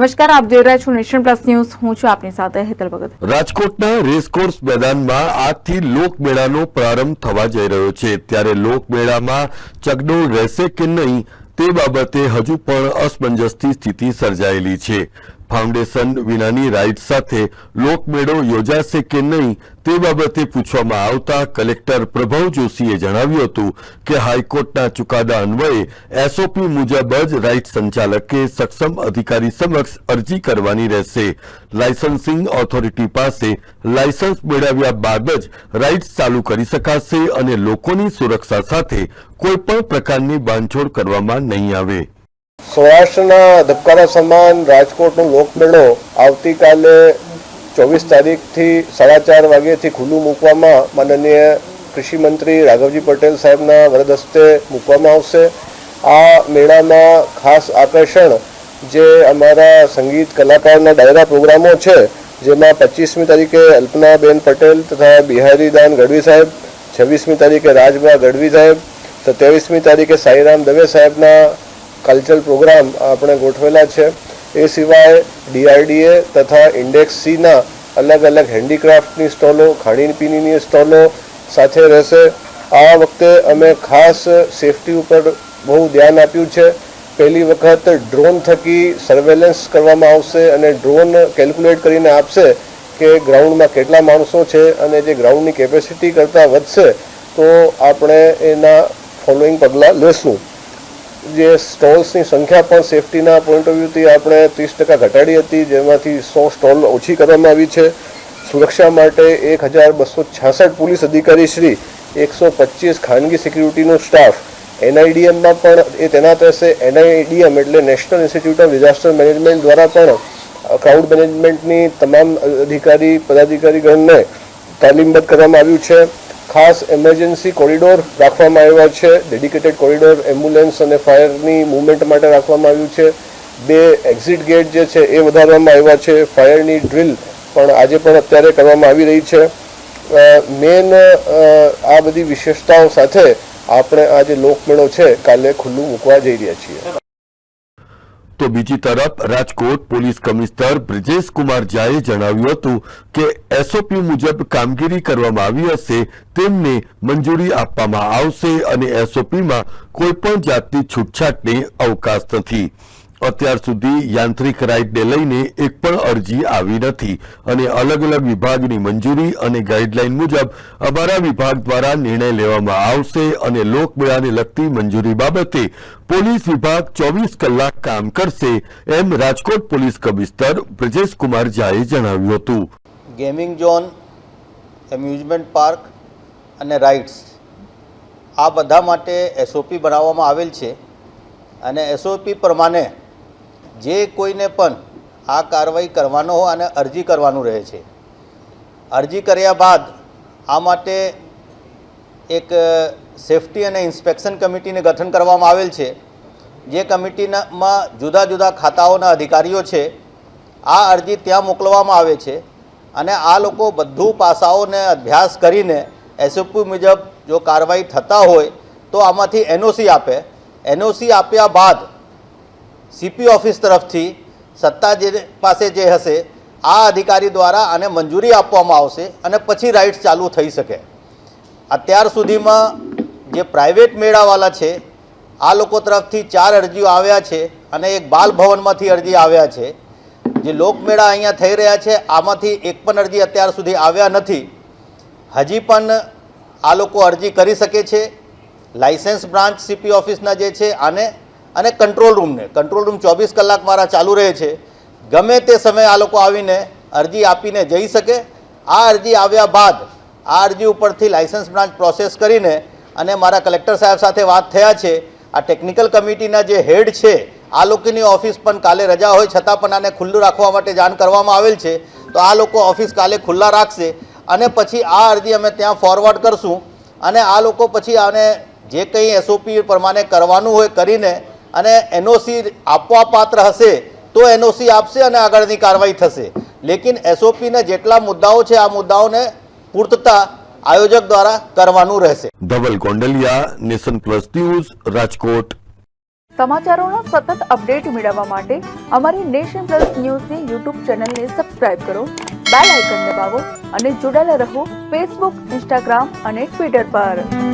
નમસ્કાર, આપ જોઈ રહ્યા છો નેશન પ્લસ ન્યૂઝ. હું છું આપની સાથે હેતલ ભગત. રાજકોટના રેસકોર્સ મેદાનમાં આજથી લોકમેળાનો પ્રારંભ થવા જઈ રહ્યો છે. ત્યારે લોકમેળામાં ચગડોળ રહેશે કે નહીં તે બાબતે હજુ પણ અસમંજસની સ્થિતિ સર્જાયેલી છે. ફાઉન્ડેશન વિનાની રાઇડ સાથે લોકમેળો યોજાશે કે નહીં તે બાબતે પૂછવામાં આવતા કલેક્ટર પ્રભવ જોશીએ જણાવ્યું હતું કે હાઈકોર્ટના ચુકાદા અન્વયે એસઓપી મુજબ જ રાઇડ સંચાલકે સક્ષમ અધિકારી સમક્ષ અરજી કરવાની રહેશે. લાયસન્સિંગ ઓથોરિટી પાસે લાયસન્સ મેળવ્યા બાદ જ રાઇડ્સ ચાલુ કરી શકાશે અને લોકોની સુરક્ષા સાથે કોઈ પણ પ્રકારની બાંધછોડ કરવામાં નહીં આવે. સૌરાષ્ટ્રના ધબકારા સમાન રાજકોટનો લોકમેળો આવતીકાલે ચોવીસ તારીખથી સાડા ચાર વાગ્યાથી ખુલ્લું મૂકવામાં માનનીય કૃષિ મંત્રી રાઘવજી પટેલ સાહેબના વરદ હસ્તે મૂકવામાં આવશે. આ મેળામાં ખાસ આકર્ષણ જે અમારા સંગીત કલાકારના ડાયરા પ્રોગ્રામો છે, જેમાં પચીસમી તારીખે અલ્પનાબેન પટેલ તથા બિહારીદાન ગઢવી સાહેબ, છવ્વીસમી તારીખે રાજબા ગઢવી સાહેબ, સત્યાવીસમી તારીખે સાઈરામ દવે સાહેબના કલ્ચરલ પ્રોગ્રામ આપણે ગોઠવેલા છે. એ સિવાય ડીઆરડીએ તથા ઇન્ડેક્સ સીના અલગ અલગ હેન્ડીક્રાફ્ટની સ્ટોલો ખાણીપીણીની સ્ટોલો સાથે રહેશે. આ વખતે અમે ખાસ સેફટી ઉપર બહુ ધ્યાન આપ્યું છે. પહેલી વખત ડ્રોન થકી સર્વેલન્સ કરવામાં આવશે અને ડ્રોન કેલ્ક્યુલેટ કરીને આપશે કે ગ્રાઉન્ડમાં કેટલા માણસો છે અને જે ગ્રાઉન્ડની કેપેસિટી કરતાં વધશે તો આપણે એના ફોલોઈંગ પગલાં લેશું. જે સ્ટોલ્સની સંખ્યા પણ સેફટીના પોઈન્ટ ઓફ વ્યૂથી આપણે ત્રીસ ટકા ઘટાડી હતી, જેમાંથી સો સ્ટોલ ઓછી કરવામાં આવી છે. સુરક્ષા માટે એક હજાર બસો છાસઠ પોલીસ અધિકારી શ્રી એકસો પચીસ ખાનગી સિક્યુરિટીનો સ્ટાફ એનઆઈડીએમમાં પણ એ તૈનાત રહેશે. એનઆઈડીએમ એટલે national institute of disaster management દ્વારા પણ ક્રાઉડ મેનેજમેન્ટની તમામ અધિકારી, પદાધિકારીગણને તાલીમબદ્ધ કરવામાં આવ્યું છે. ખાસ એમરજન્સી કોરિડોર રાખવામાં આવ્યા છે. ડેડિકેટેડ કોરિડોર એમ્બ્યુલન્સ અને ફાયરની મુવમેન્ટ માટે રાખવામાં આવ્યું છે. બે એક્ઝિટ ગેટ જે છે એ વધારવામાં આવ્યા છે. ફાયરની ડ્રિલ પણ આજે પણ અત્યારે કરવામાં આવી રહી છે. મેન આ બધી વિશેષતાઓ સાથે આપણે આ જે લોકમેળો છે. કાલે ખુલ્લું મૂકવા જઈ રહ્યા છીએ. તો બીજી તરફ રાજકોટ પોલીસ કમિશનર બ્રિજેશ કુમાર ઝાએ જણાવ્યું હતું કે એસઓપી મુજબ કામગીરી કરવામાં આવી હશે, તેમને મંજૂરી આપવામાં આવશે અને એસઓપીમાં કોઈ પણ જાતની છૂટછાટને અવકાશ નથી. અત્યાર સુધી યાંત્રિક રાઇડને લઈને એક પણ અરજી આવી નથી અને અલગ અલગ વિભાગની મંજૂરી અને ગાઈડલાઇન મુજબ અમારા વિભાગ દ્વારા નિર્ણય લેવામાં આવશે અને લોકમેળાને લગતી મંજૂરી બાબતે પોલીસ વિભાગ ચોવીસ કલાક કામ કરશે, એમ રાજકોટ પોલીસ કમિશનર બ્રજેશ કુમાર ઝાએ જણાવ્યું હતું. ગેમિંગ ઝોન, એમ્યુઝમેન્ટ પાર્ક અને રાઇડ્સ આ બધા માટે એસઓપી બનાવવામાં આવેલ છે અને એસઓપી પ્રમાણે જે કોઈને પણ આ કાર્યવાહી કરવાનો અને અરજી કરવાનું રહે છે. અરજી કર્યા બાદ આ માટે એક સેફટી અને ઇન્સ્પેક્શન કમિટીને ગઠન કરવામાં આવેલ છે, જે કમિટીમાં જુદા જુદા ખાતાઓના અધિકારીઓ છે. આ અરજી ત્યાં મોકલવામાં આવે છે અને આ લોકો બધું પાસાઓને અભ્યાસ કરીને એસઓપી મુજબ જો કાર્યવાહી થતા હોય તો આમાંથી એનઓસી આપે. એનઓસી આપ્યા બાદ સીપી ઓફિસ તરફથી સત્તા જે પાસે જે હશે, આ અધિકારી દ્વારા આને મંજૂરી આપવામાં આવશે અને પછી રાઇડ્સ ચાલુ થઈ શકે. અત્યાર સુધીમાં જે પ્રાઇવેટ મેળાવાળા છે, આ લોકો તરફથી ચાર અરજીઓ આવ્યા છે અને એક બાલ ભવનમાંથી અરજી આવ્યા છે. જે લોકમેળા અહીંયા થઈ રહ્યા છે, આમાંથી એક પણ અરજી અત્યાર સુધી આવ્યા નથી. હજી પણ આ લોકો અરજી કરી શકે છે. લાઇસન્સ બ્રાન્ચ સીપી ઓફિસના જે છે, આને અને કંટ્રોલ રૂમને કંટ્રોલ રૂમ ચોવીસ કલાક મારા ચાલુ રહે છે. ગમે તે સમયે આ લોકો આવીને અરજી આપીને જઈ શકે. આ અરજી આવ્યા બાદ આ અરજી ઉપરથી લાઇસન્સ બ્રાન્ચ પ્રોસેસ કરીને અને મારા કલેક્ટર સાહેબ સાથે વાત થયા છે. આ ટેકનિકલ કમિટીના જે હેડ છે, આ લોકોની ઓફિસ પણ કાલે રજા હોય, છતાં પણ આને ખુલ્લું રાખવા માટે જાણ કરવામાં આવેલ છે. તો આ લોકો ઓફિસ કાલે ખુલ્લા રાખશે અને પછી આ અરજી અમે ત્યાં ફોરવર્ડ કરશું. અને આ લોકો પછી આને જે કંઈ એસઓપી પ્રમાણે કરવાનું હોય કરીને અને એનઓસી આપવા પાત્ર હશે તો એનઓસી આપશે અને આગળની કાર્યવાહી થશે. લેકિન એસઓપીના જેટલા મુદ્દાઓ છે આ મુદ્દાઓને પૂર્તતા આયોજક દ્વારા કરવાનું રહેશે. Dhaval Gondaliya nation plus news Rajkot. સમાચારોના સતત અપડેટ મેળવવા માટે અમારી નેશન પ્લસ ન્યૂઝની યુટ્યુબ ચેનલને સબસ્ક્રાઇબ કરો બેલ આઇકન દબાવો અને જોડાયેલા રહો ફેસબુક ઇન્સ્ટાગ્રામ અને ટ્વિટર પર.